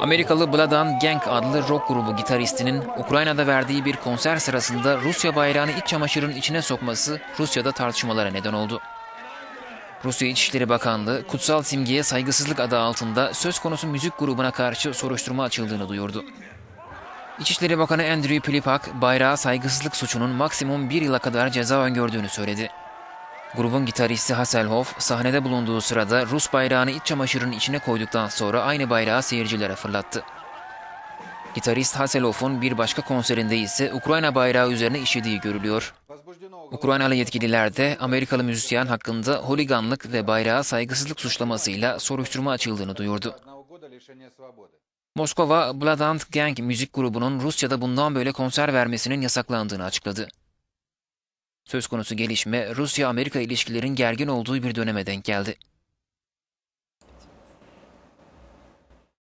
Amerikalı Bladan Gang adlı rock grubu gitaristinin Ukrayna'da verdiği bir konser sırasında Rusya bayrağını iç çamaşırın içine sokması Rusya'da tartışmalara neden oldu. Rusya İçişleri Bakanlığı kutsal simgeye saygısızlık adı altında söz konusu müzik grubuna karşı soruşturma açıldığını duyurdu. İçişleri Bakanı Andriy Pilipak, bayrağa saygısızlık suçunun maksimum bir yıla kadar ceza öngördüğünü söyledi. Grubun gitaristi Hasselhoff sahnede bulunduğu sırada Rus bayrağını iç çamaşırının içine koyduktan sonra aynı bayrağı seyircilere fırlattı. Gitarist Hasselhoff'un bir başka konserinde ise Ukrayna bayrağı üzerine işediği görülüyor. Ukraynalı yetkililer de Amerikalı müzisyen hakkında holiganlık ve bayrağa saygısızlık suçlamasıyla soruşturma açıldığını duyurdu. Moskova, Blood Gang müzik grubunun Rusya'da bundan böyle konser vermesinin yasaklandığını açıkladı. Söz konusu gelişme Rusya-Amerika ilişkilerin gergin olduğu bir döneme denk geldi.